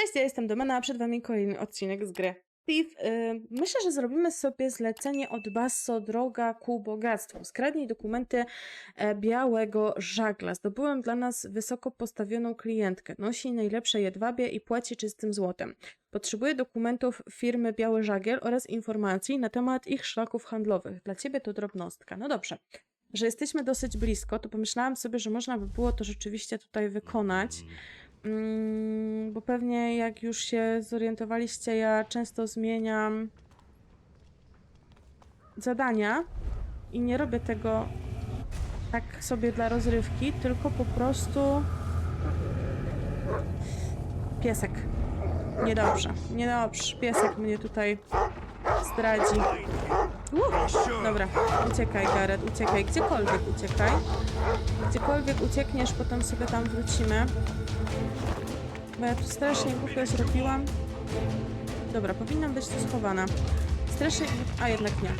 Cześć, ja jestem Domena, a przed wami kolejny odcinek z gry Thief. Yy, myślę, że zrobimy sobie zlecenie od Basso Droga ku bogactwu. Skradnij dokumenty e, białego żagla. Zdobyłem dla nas wysoko postawioną klientkę. Nosi najlepsze jedwabie i płaci czystym złotem. Potrzebuję dokumentów firmy Biały Żagiel oraz informacji na temat ich szlaków handlowych. Dla ciebie to drobnostka. No dobrze. Że jesteśmy dosyć blisko, to pomyślałam sobie, że można by było to rzeczywiście tutaj wykonać. Mm, bo pewnie jak już się zorientowaliście, ja często zmieniam zadania i nie robię tego tak sobie dla rozrywki, tylko po prostu piesek. Niedobrze, niedobrze. Piesek mnie tutaj zdradzi. Uh, dobra, uciekaj Gareth, uciekaj. Gdziekolwiek uciekaj. Gdziekolwiek uciekniesz, potem sobie tam wrócimy. Bo ja tu strasznie głupio zrobiłam. Dobra, powinnam być tu schowana. Strasznie... A jednak nie.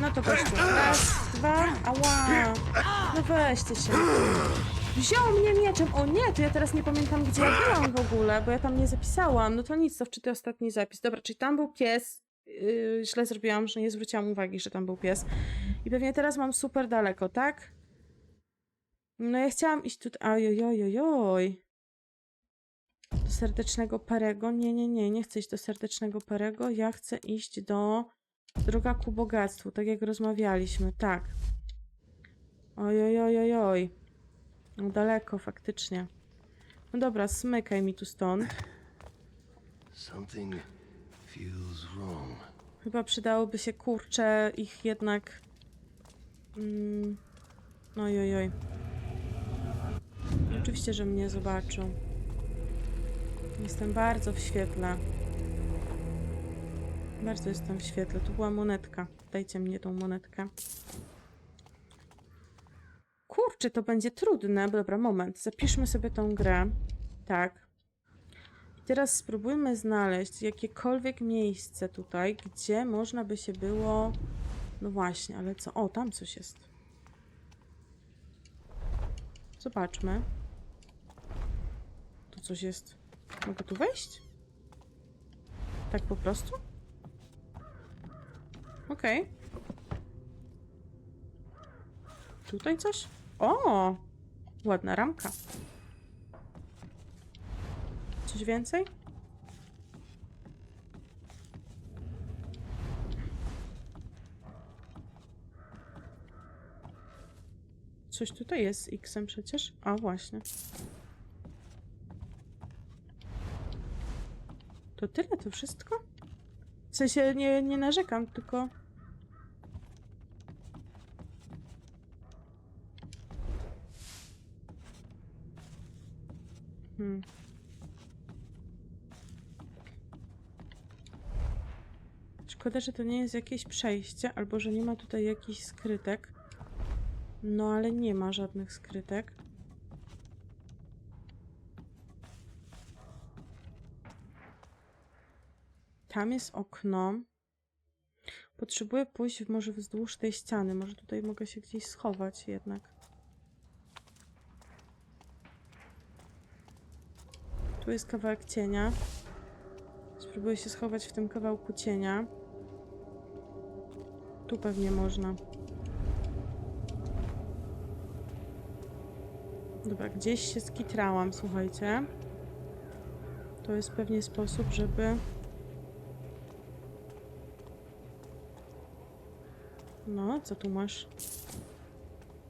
No to gościu. Raz, dwa, ała. No weźcie się. Wziął mnie mieczem. O nie, to ja teraz nie pamiętam, gdzie ja byłam w ogóle, bo ja tam nie zapisałam. No to nic, to wczytuję ostatni zapis. Dobra, czyli tam był pies. Yy, źle zrobiłam, że nie zwróciłam uwagi, że tam był pies. I pewnie teraz mam super daleko, tak? No ja chciałam iść tutaj... Ojojojojoj. Do serdecznego Perego? Nie, nie, nie, nie chcę iść do serdecznego Perego. Ja chcę iść do droga ku bogactwu, tak jak rozmawialiśmy, tak. Ojojojojoj. No daleko, faktycznie. No dobra, smykaj mi tu stąd. Something. Chyba przydałoby się, kurczę, ich jednak... Mm, ojojoj. Oczywiście, że mnie zobaczą. Jestem bardzo w świetle. Bardzo jestem w świetle. Tu była monetka. Dajcie mnie tą monetkę. Kurczę, to będzie trudne. Dobra, moment. Zapiszmy sobie tą grę. Tak. Teraz spróbujmy znaleźć jakiekolwiek miejsce tutaj, gdzie można by się było... No właśnie, ale co? O, tam coś jest. Zobaczmy. Tu coś jest. Mogę tu wejść? Tak po prostu? Okej. Tutaj coś? O! Ładna ramka. Coś więcej? Coś tutaj jest z X-em przecież? A właśnie. To tyle, to wszystko? W sensie nie, nie narzekam, tylko... Hmm. Szkoda, że to nie jest jakieś przejście, albo że nie ma tutaj jakichś skrytek. No, ale nie ma żadnych skrytek. Tam jest okno. Potrzebuję pójść może wzdłuż tej ściany. Może tutaj mogę się gdzieś schować jednak. Tu jest kawałek cienia. Spróbuję się schować w tym kawałku cienia. Tu pewnie można. Dobra, gdzieś się skitrałam, słuchajcie. To jest pewnie sposób, żeby... No, co tu masz?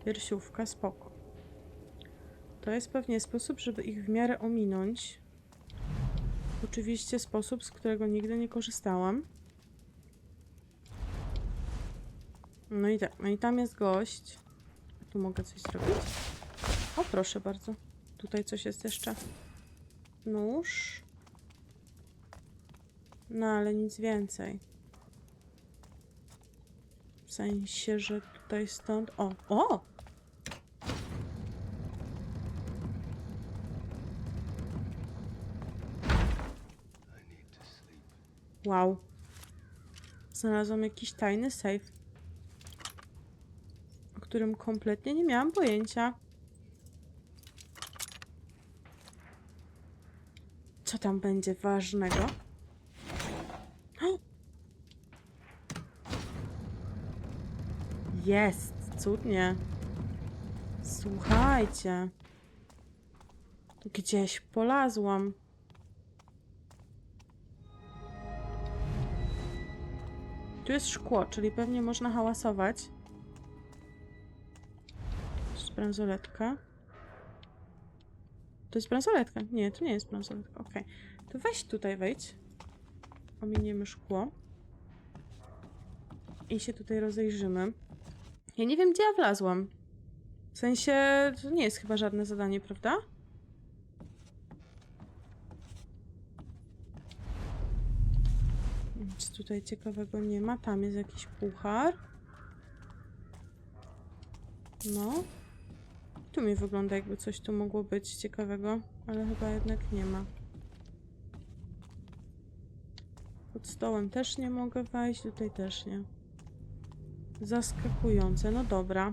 Piersiówka, spoko. To jest pewnie sposób, żeby ich w miarę ominąć. Oczywiście sposób, z którego nigdy nie korzystałam. No i tak, no i tam jest gość. Tu mogę coś zrobić? O, proszę bardzo. Tutaj coś jest jeszcze. Nóż. No, ale nic więcej. W sensie, że tutaj stąd... O! O! Wow. Znalazłam jakiś tajny safe. Którym kompletnie nie miałam pojęcia. Co tam będzie ważnego? Jest, cudnie. Słuchajcie. Gdzieś polazłam. Tu jest szkło, czyli pewnie można hałasować. Bransoletka. To jest bransoletka. Nie, to nie jest bransoletka. Okej. To weź tutaj wejdź. Ominiemy szkło. I się tutaj rozejrzymy. Ja nie wiem, gdzie ja wlazłam. W sensie, to nie jest chyba żadne zadanie, prawda? Nic tutaj ciekawego nie ma. Tam jest jakiś puchar. No. Tu mi wygląda jakby coś tu mogło być ciekawego, ale chyba jednak nie ma. Pod stołem też nie mogę wejść, tutaj też nie. Zaskakujące, no dobra.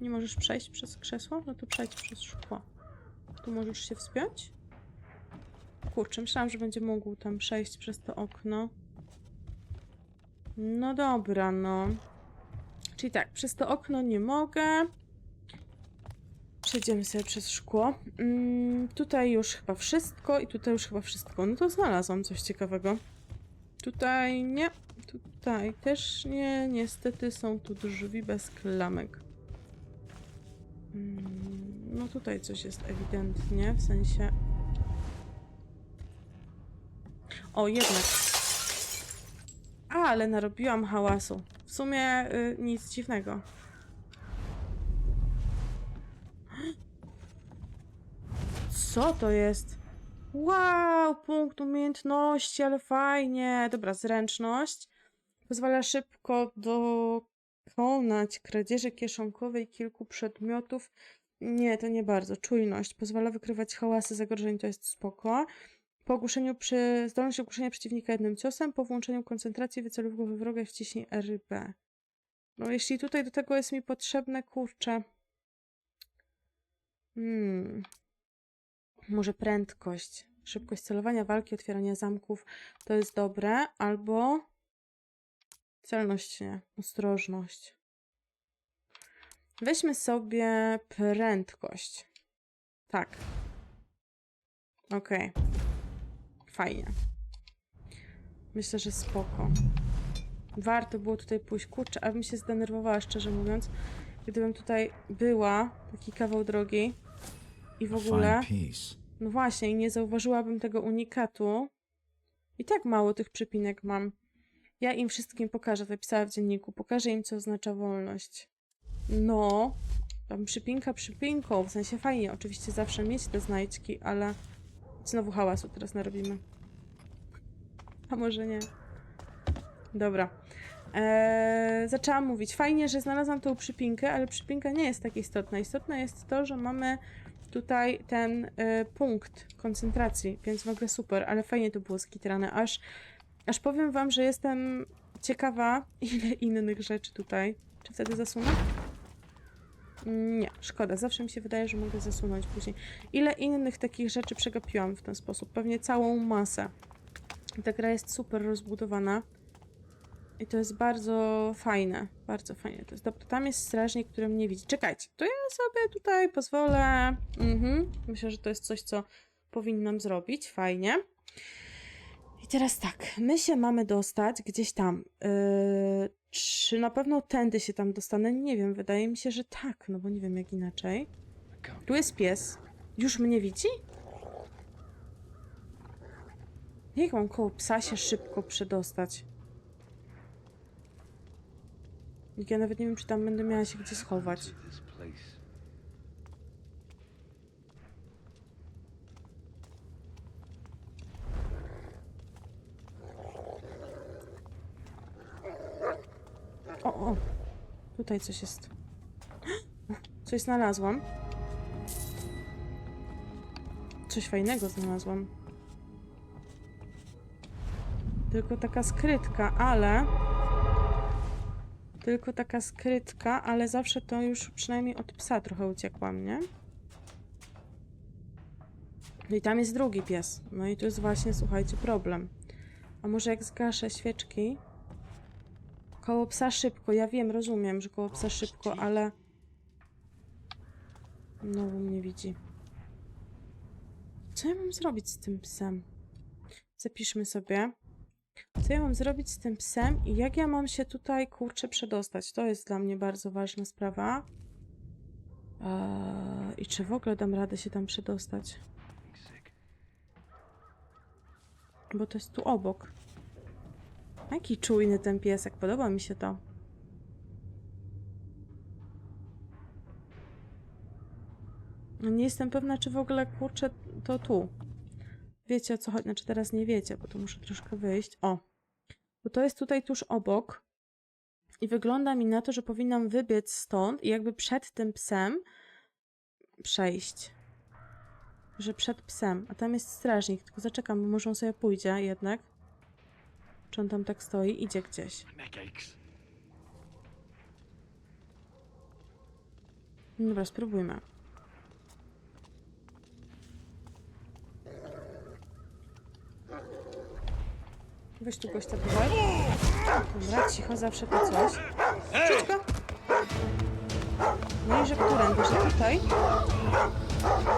Nie możesz przejść przez krzesło? No to przejdź przez szkło. Tu możesz się wspiąć? Kurczę, myślałam, że będzie mógł tam przejść przez to okno. No dobra, no. Czyli tak, przez to okno nie mogę. Przejdziemy sobie przez szkło. Mm, tutaj już chyba wszystko i tutaj już chyba wszystko. No to znalazłam coś ciekawego. Tutaj nie. Tutaj też nie. Niestety są tu drzwi bez klamek. Mm, no tutaj coś jest ewidentnie, w sensie... O, jednak. A, ale narobiłam hałasu. W sumie y, nic dziwnego. Co to jest? Wow, punkt umiejętności, ale fajnie. Dobra, zręczność. Pozwala szybko dokonać kradzieży kieszonkowej kilku przedmiotów. Nie, to nie bardzo. Czujność. Pozwala wykrywać hałasy zagrożeń, to jest spoko. Po ogłuszeniu przy... zdolność ogłuszenia przeciwnika jednym ciosem, po włączeniu koncentracji wyceluj go we wroga wciśnij RB. No jeśli tutaj do tego jest mi potrzebne, kurczę... Hmm... Może prędkość, szybkość celowania, walki, otwierania zamków to jest dobre, albo celność nie, ostrożność. Weźmy sobie prędkość. Tak. Okej. Fajnie. Myślę, że spoko. Warto było tutaj pójść. Kurczę, abym się zdenerwowała, szczerze mówiąc, gdybym tutaj była, taki kawał drogi i w ogóle... No właśnie, i nie zauważyłabym tego unikatu. I tak mało tych przypinek mam. Ja im wszystkim pokażę, zapisała w dzienniku. Pokażę im, co oznacza wolność. No, tam przypinka przypinką, w sensie fajnie, oczywiście zawsze mieć te znajdźki, ale znowu hałasu teraz narobimy. A może nie? Dobra. Eee, zaczęłam mówić. Fajnie, że znalazłam tą przypinkę, ale przypinka nie jest tak istotna. Istotne jest to, że mamy tutaj ten y, punkt koncentracji, więc w ogóle super, ale fajnie to było skitrane. Aż, aż powiem wam, że jestem ciekawa, ile innych rzeczy tutaj. Czy wtedy zasunę? Nie, szkoda. Zawsze mi się wydaje, że mogę zasunąć później. Ile innych takich rzeczy przegapiłam w ten sposób? Pewnie całą masę. Ta gra jest super rozbudowana. I to jest bardzo fajne. Bardzo fajne. To jest dobre. Tam jest strażnik, który mnie widzi. Czekajcie, to ja sobie tutaj pozwolę. Mhm. Myślę, że to jest coś, co powinnam zrobić. Fajnie. I teraz tak, my się mamy dostać gdzieś tam. Yy, czy na pewno tędy się tam dostanę? Nie wiem, wydaje mi się, że tak, no bo nie wiem jak inaczej. Tu jest pies. Już mnie widzi? Jak mam koło psa się szybko przedostać? Ja nawet nie wiem, czy tam będę miała się gdzie schować. to this place. O, o! Tutaj coś jest. Coś znalazłam. Coś fajnego znalazłam. Tylko taka skrytka, ale... Tylko taka skrytka, ale zawsze to już przynajmniej od psa trochę uciekłam, nie? No i tam jest drugi pies. No i tu jest właśnie, słuchajcie, problem. A może jak zgaszę świeczki? Koło psa szybko. Ja wiem, rozumiem, że koło psa szybko, ale... Znowu mnie widzi. Co ja mam zrobić z tym psem? Zapiszmy sobie. Co ja mam zrobić z tym psem i jak ja mam się tutaj, kurczę, przedostać? To jest dla mnie bardzo ważna sprawa. Eee, I czy w ogóle dam radę się tam przedostać? Bo to jest tu obok. Jaki czujny ten piesek, podoba mi się to. No Nie jestem pewna, czy w ogóle kurczę to tu. Wiecie o co chodzi? Znaczy teraz nie wiecie, bo tu muszę troszkę wyjść. O, bo to jest tutaj tuż obok. I wygląda mi na to, że powinnam wybiec stąd i jakby przed tym psem przejść. Że przed psem. A tam jest strażnik, tylko zaczekam, bo może on sobie pójdzie jednak. Czy on tam tak stoi? Idzie gdzieś. Dobra, spróbujmy. Weź tu gościa tutaj. Dobra, cicho, zawsze to coś. Szybko. No i że którędy, że tutaj?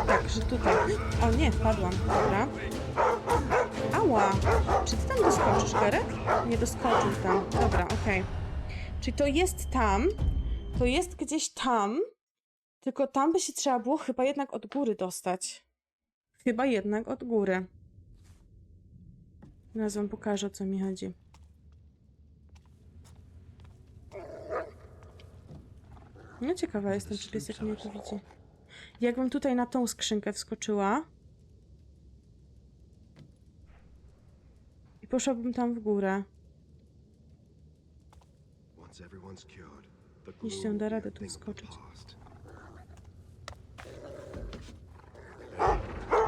Tak, że tutaj. O nie, wpadłam. Dobra. Ała! Czy ty tam doskoczysz, Gareth? Nie doskoczył tam. Dobra, okej. Czyli to jest tam. To jest gdzieś tam. Tylko tam by się trzeba było chyba jednak od góry dostać. Chyba jednak od góry. Teraz wam pokażę, o co mi chodzi. No ciekawa jestem, czy piesek mnie tu widzi. Jakbym tutaj na tą skrzynkę wskoczyła i poszłabym tam w górę. Jeśli on da radę tu past.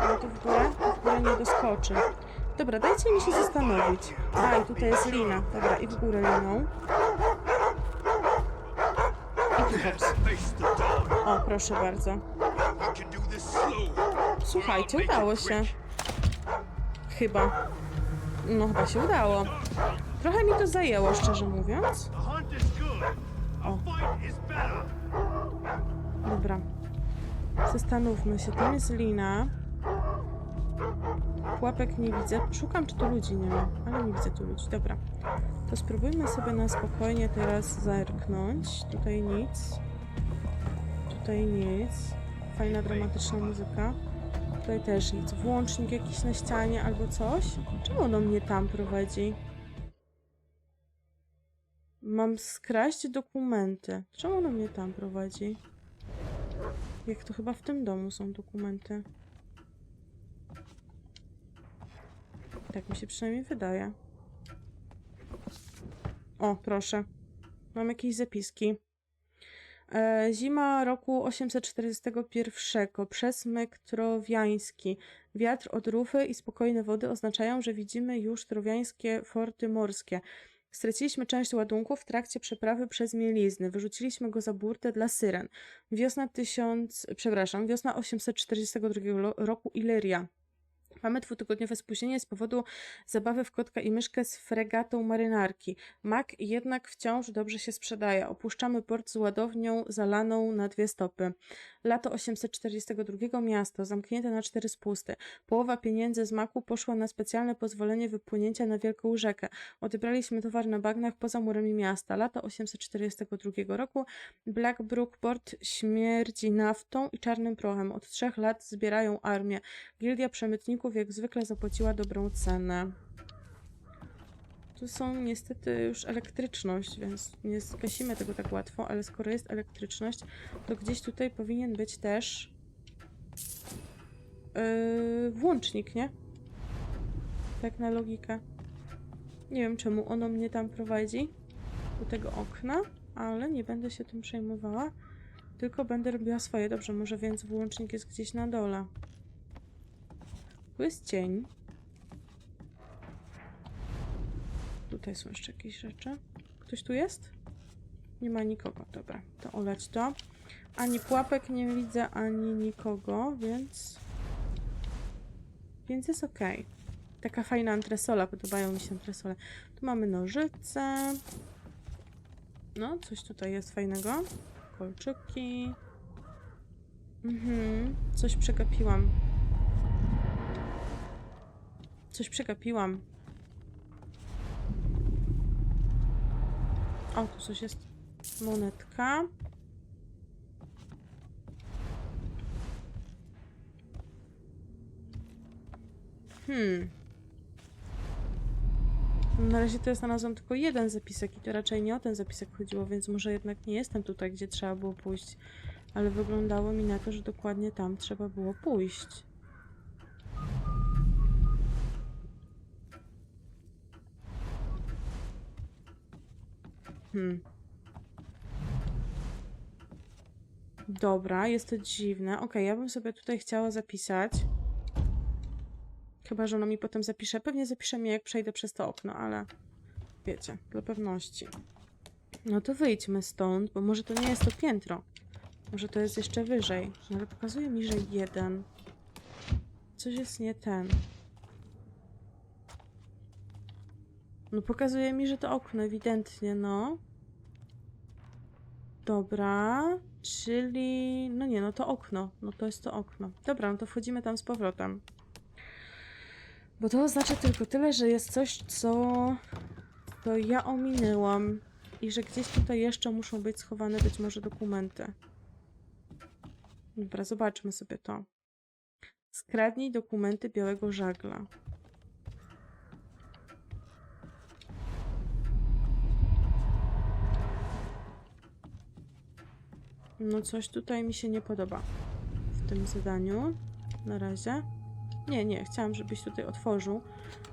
Ale tu w górę? W górę nie doskoczy. Dobra, dajcie mi się zastanowić. A, i tutaj jest lina. Dobra, i w górę liną. I tu hops. O, proszę bardzo. Słuchajcie, udało się. Chyba. No, chyba się udało. Trochę mi to zajęło, szczerze mówiąc. Better. Dobra. Zastanówmy się. Tam jest lina. Pułapek nie widzę. Szukam, czy tu ludzi nie ma, ale nie widzę tu ludzi. Dobra. To spróbujmy sobie na spokojnie teraz zerknąć. Tutaj nic. Tutaj nic. Fajna, dramatyczna muzyka. Tutaj też nic. Włącznik jakiś na ścianie albo coś. Czemu ono mnie tam prowadzi? Mam skraść dokumenty. Czemu ono mnie tam prowadzi? Jak to chyba w tym domu są dokumenty. Tak mi się przynajmniej wydaje. O, proszę. Mam jakieś zapiski. E, zima roku 841. Przesmyk trowiański. Wiatr od rufy i spokojne wody oznaczają, że widzimy już trowiańskie forty morskie. Straciliśmy część ładunków w trakcie przeprawy przez mielizny. Wyrzuciliśmy go za burtę dla syren. Wiosna 1000, przepraszam, wiosna 842 lo- roku Ileria. Mamy dwutygodniowe spóźnienie z powodu zabawy w kotka i myszkę z fregatą marynarki. Mak jednak wciąż dobrze się sprzedaje. Opuszczamy port z ładownią zalaną na dwie stopy. Lato 842 miasto, zamknięte na cztery spusty. Połowa pieniędzy z maku poszła na specjalne pozwolenie wypłynięcia na wielką rzekę. Odebraliśmy towar na bagnach poza murami miasta. Lato 842 roku Blackbrook Port śmierdzi naftą i czarnym prochem. Od trzech lat zbierają armię. Gildia Przemytników jak zwykle zapłaciła dobrą cenę. Tu są niestety już elektryczność, więc nie zgasimy tego tak łatwo, ale skoro jest elektryczność, to gdzieś tutaj powinien być też yy, włącznik, nie? Tak na logikę. Nie wiem czemu ono mnie tam prowadzi do tego okna, ale nie będę się tym przejmowała, tylko będę robiła swoje. Dobrze, może więc włącznik jest gdzieś na dole. Tu jest cień. Tutaj są jeszcze jakieś rzeczy. Ktoś tu jest? Nie ma nikogo. Dobra, to olać to. Ani pułapek nie widzę, ani nikogo, więc Więc jest okej. Taka fajna antresola, podobają mi się antresole. Tu mamy nożyce. No, coś tutaj jest fajnego. Kolczyki. Mhm, coś przegapiłam. Coś przegapiłam. O, tu coś jest. Monetka. Hmm. Na razie to ja znalazłam tylko jeden zapisek i to raczej nie o ten zapisek chodziło, więc może jednak nie jestem tutaj, gdzie trzeba było pójść. Ale wyglądało mi na to, że dokładnie tam trzeba było pójść. Hmm. Dobra, jest to dziwne. Okej, ja bym sobie tutaj chciała zapisać. Chyba, że ono mi potem zapisze. Pewnie zapisze mi, jak przejdę przez to okno, ale wiecie, dla pewności. No to wyjdźmy stąd, bo może to nie jest to piętro. Może to jest jeszcze wyżej. No ale pokazuje mi, że jeden. Coś jest nie ten. No pokazuje mi, że to okno, ewidentnie, no. Dobra, czyli... No nie, no to okno. No to jest to okno. Dobra, no to wchodzimy tam z powrotem. Bo to oznacza tylko tyle, że jest coś, co... To ja ominęłam. I że gdzieś tutaj jeszcze muszą być schowane być może dokumenty. Dobra, zobaczmy sobie to. Skradnij dokumenty białego żagla. No coś tutaj mi się nie podoba w tym zadaniu. Na razie. Nie, nie, chciałam, żebyś tutaj otworzył,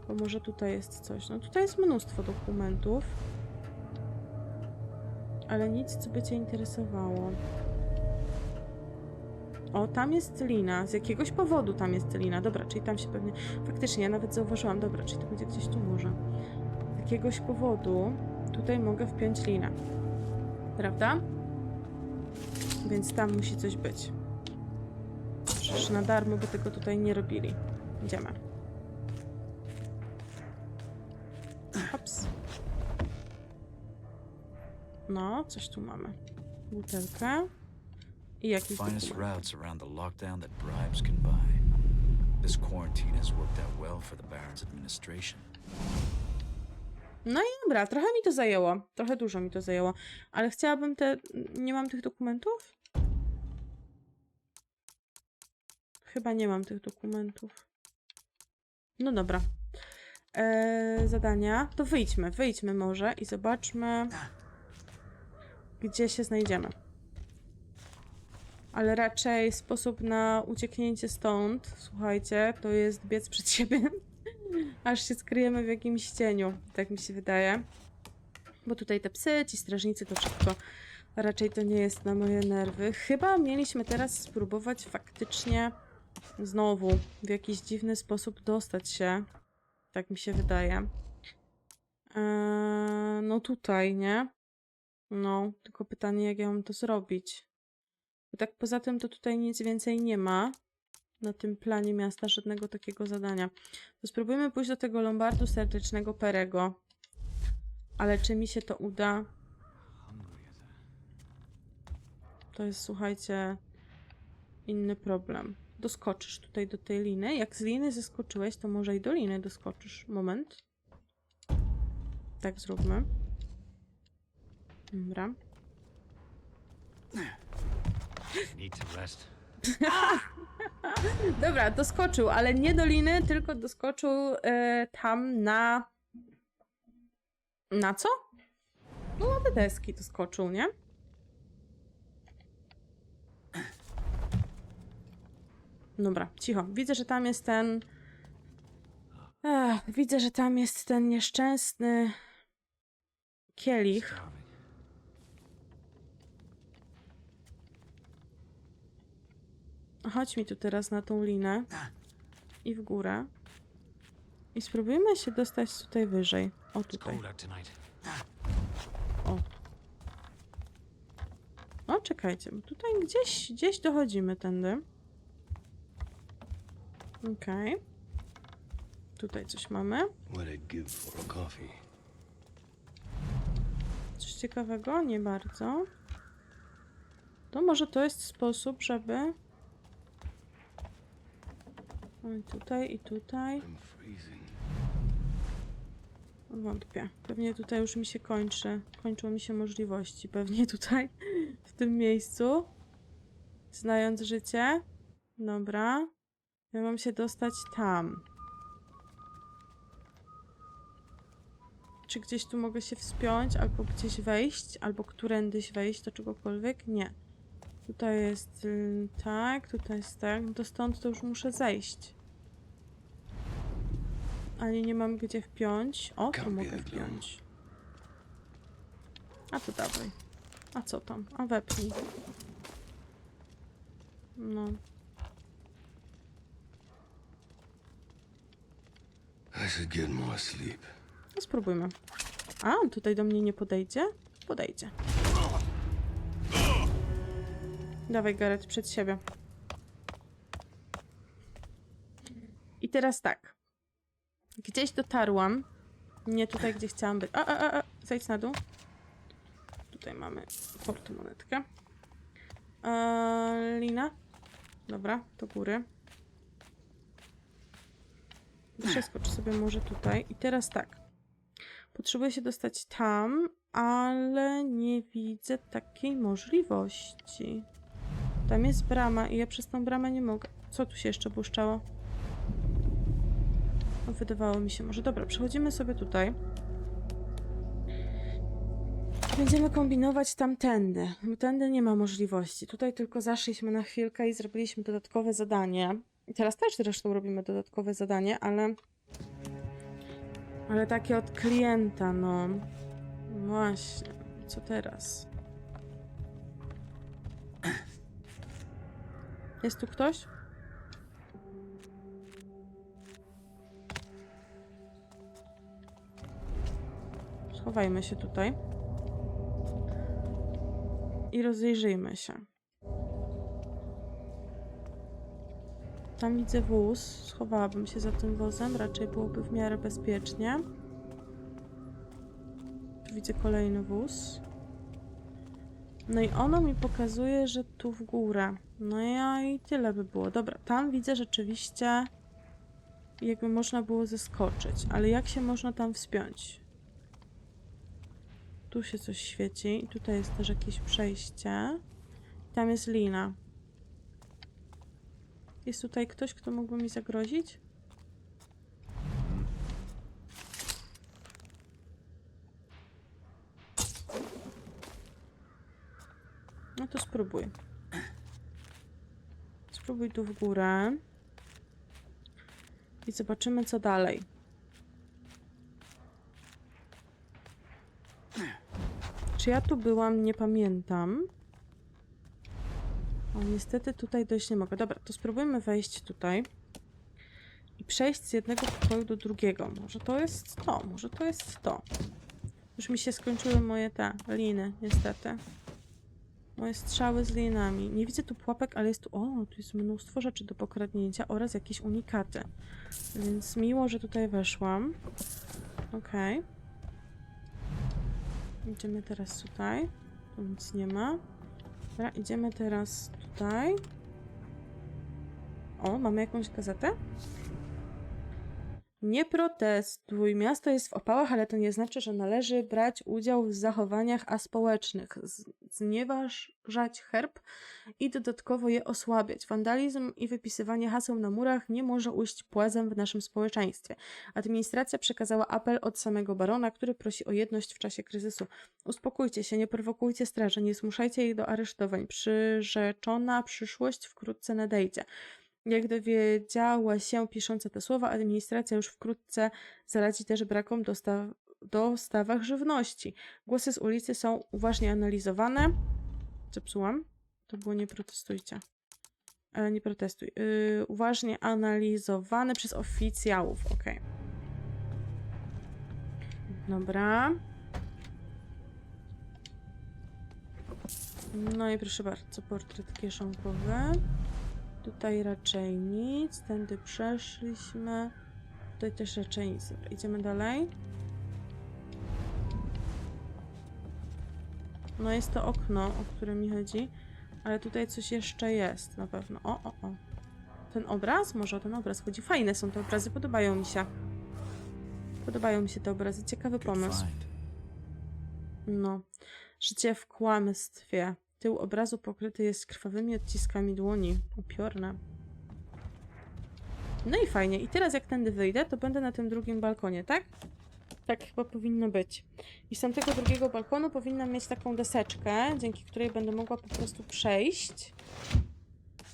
bo może tutaj jest coś. No tutaj jest mnóstwo dokumentów. Ale nic, co by cię interesowało. O, tam jest lina. Z jakiegoś powodu tam jest lina. Dobra, czyli tam się pewnie... Faktycznie, ja nawet zauważyłam. Dobra, czyli to będzie gdzieś tu może. Z jakiegoś powodu tutaj mogę wpiąć linę. Prawda? Więc tam musi coś być. Przecież na darmo by tego tutaj nie robili. Idziemy. Hops. No, coś tu mamy. Butelkę. I jakiś Finest routes around the lockdown that bribes can buy. This quarantine has worked out well for the Baron's administration. No i dobra, trochę mi to zajęło. Trochę dużo mi to zajęło. Ale chciałabym te... Nie mam tych dokumentów? Chyba nie mam tych dokumentów. No dobra. Eee, zadania. To wyjdźmy, wyjdźmy może i zobaczmy, gdzie się znajdziemy. Ale raczej sposób na ucieknięcie stąd, słuchajcie, to jest biec przed siebie. Aż się skryjemy w jakimś cieniu, tak mi się wydaje. Bo tutaj te psy, ci strażnicy, to wszystko raczej to nie jest na moje nerwy. Chyba mieliśmy teraz spróbować faktycznie znowu w jakiś dziwny sposób dostać się. Tak mi się wydaje. Eee, no tutaj, nie? No, tylko pytanie, jak ja mam to zrobić. Bo tak poza tym to tutaj nic więcej nie ma na tym planie miasta, żadnego takiego zadania. To spróbujmy pójść do tego lombardu serdecznego Perego. Ale czy mi się to uda? To jest, słuchajcie, inny problem. Doskoczysz tutaj do tej liny. Jak z liny zeskoczyłeś, to może i do liny doskoczysz. Moment. Tak zróbmy. Dobra. Need. Dobra, doskoczył, ale nie do liny, tylko doskoczył e, tam na. Na co? No, na te deski doskoczył, nie? Dobra, cicho. Widzę, że tam jest ten. Ech, widzę, że tam jest ten nieszczęsny kielich. Chodź mi tu teraz na tą linę i w górę. I spróbujmy się dostać tutaj wyżej. O tutaj. Tonight. O. O, czekajcie, bo tutaj gdzieś, gdzieś dochodzimy tędy. Okej. Tutaj coś mamy. Coś ciekawego? Nie bardzo. To może to jest sposób, żeby... I tutaj, i tutaj. Wątpię. Pewnie tutaj już mi się kończy. Kończą mi się możliwości. Pewnie tutaj, w tym miejscu. Znając życie. Dobra. Ja mam się dostać tam. Czy gdzieś tu mogę się wspiąć, albo gdzieś wejść, albo którędyś wejść do czegokolwiek? Nie. Tutaj jest y, tak, tutaj jest tak. No to stąd to już muszę zejść. Ale nie mam gdzie wpiąć. O, tu mogę wpiąć. A to dawaj. A co tam? A wepnij. No. I should get more sleep. No spróbujmy. A, on tutaj do mnie nie podejdzie? Podejdzie. Dawaj, Gareth, przed siebie. I teraz tak. Gdzieś dotarłam. Nie tutaj, gdzie chciałam być. A, a, a, a. Zejdź na dół. Tutaj mamy portmonetkę. Eee, lina. Dobra, do góry. Przeskocz sobie może tutaj. I teraz tak. Potrzebuję się dostać tam, ale nie widzę takiej możliwości. Tam jest brama i ja przez tą bramę nie mogę. Co tu się jeszcze błyszczało? Wydawało mi się może. Dobra, przechodzimy sobie tutaj. Będziemy kombinować tamtędy. Tędy nie ma możliwości. Tutaj tylko zaszliśmy na chwilkę i zrobiliśmy dodatkowe zadanie. Teraz też zresztą robimy dodatkowe zadanie, ale... Ale takie od klienta, no. Właśnie. Co teraz? Jest tu ktoś? Schowajmy się tutaj. I rozejrzyjmy się. Tam widzę wóz. Schowałabym się za tym wozem. Raczej byłoby w miarę bezpiecznie. Tu widzę kolejny wóz. No i ono mi pokazuje, że tu w górę. No ja i tyle by było. Dobra, tam widzę rzeczywiście jakby można było zeskoczyć. Ale jak się można tam wspiąć? Tu się coś świeci. I tutaj jest też jakieś przejście. Tam jest lina. Jest tutaj ktoś, kto mógłby mi zagrozić? No to spróbuj. Spróbuj tu w górę. I zobaczymy, co dalej. Czy ja tu byłam? Nie pamiętam. O, niestety tutaj dojść nie mogę. Dobra, to spróbujmy wejść tutaj. I przejść z jednego pokoju do drugiego. Może to jest to, może to jest to. Już mi się skończyły moje te liny, niestety. Moje strzały z linami. Nie widzę tu pułapek, ale jest tu... O, tu jest mnóstwo rzeczy do pokradnięcia oraz jakieś unikaty. Więc miło, że tutaj weszłam. Okej. Idziemy teraz tutaj. Tu nic nie ma. Dobra, idziemy teraz tutaj. O, mamy jakąś gazetę? Nie protestuj. Miasto jest w opałach, ale to nie znaczy, że należy brać udział w zachowaniach aspołecznych, znieważać herb i dodatkowo je osłabiać. Wandalizm i wypisywanie haseł na murach nie może ujść płazem w naszym społeczeństwie. Administracja przekazała apel od samego barona, który prosi o jedność w czasie kryzysu. Uspokójcie się, nie prowokujcie straży, nie zmuszajcie ich do aresztowań. Przyrzeczona przyszłość wkrótce nadejdzie. Jak dowiedziała się pisząca te słowa, administracja już wkrótce zaradzi też brakom dostaw dostawach żywności. Głosy z ulicy są uważnie analizowane. Zepsułam? To było nie protestujcie. E, nie protestuj. Yy, uważnie analizowane przez oficjałów. Okej. Dobra. No i proszę bardzo, portret kieszonkowy. Tutaj raczej nic. Tędy przeszliśmy. Tutaj też raczej nic. Idziemy dalej. No jest to okno, o które mi chodzi, ale tutaj coś jeszcze jest na pewno. O, o, o. Ten obraz? Może o ten obraz chodzi. Fajne są te obrazy, podobają mi się. Podobają mi się te obrazy. Ciekawy pomysł. No. Życie w kłamstwie. Tył obrazu pokryty jest krwawymi odciskami dłoni. Upiorne. No i fajnie. I teraz jak tędy wyjdę, to będę na tym drugim balkonie, tak? Tak chyba powinno być. I z tamtego drugiego balkonu powinnam mieć taką deseczkę, dzięki której będę mogła po prostu przejść.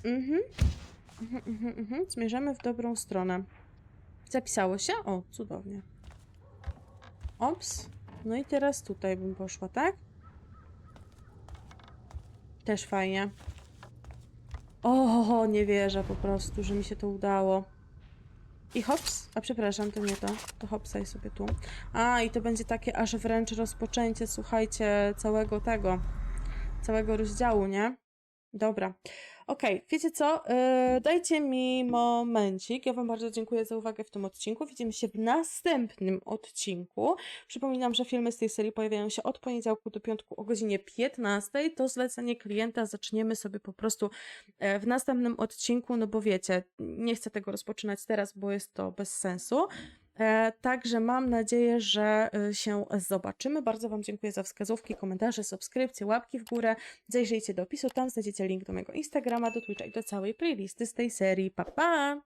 Mhm. Mhm, mhm, mhm. Zmierzamy w dobrą stronę. Zapisało się? O, cudownie. Ops. No i teraz tutaj bym poszła, tak? Też fajnie. O, nie wierzę po prostu, że mi się to udało. I hops, a przepraszam, to nie to. To hopsaj sobie tu. A, i to będzie takie aż wręcz rozpoczęcie, słuchajcie, całego tego, całego rozdziału, nie? Dobra. Okej, wiecie co? Yy, dajcie mi momencik. Ja Wam bardzo dziękuję za uwagę w tym odcinku. Widzimy się w następnym odcinku. Przypominam, że filmy z tej serii pojawiają się od poniedziałku do piątku o godzinie 15. To zlecenie klienta zaczniemy sobie po prostu e, w następnym odcinku, no bo wiecie, nie chcę tego rozpoczynać teraz, bo jest to bez sensu. E, Także mam nadzieję, że e, się zobaczymy. Bardzo Wam dziękuję za wskazówki, komentarze, subskrypcje, łapki w górę. Zajrzyjcie do opisu, tam znajdziecie link do mojego Instagrama, do Twitcha i do całej playlisty z tej serii. Pa, pa!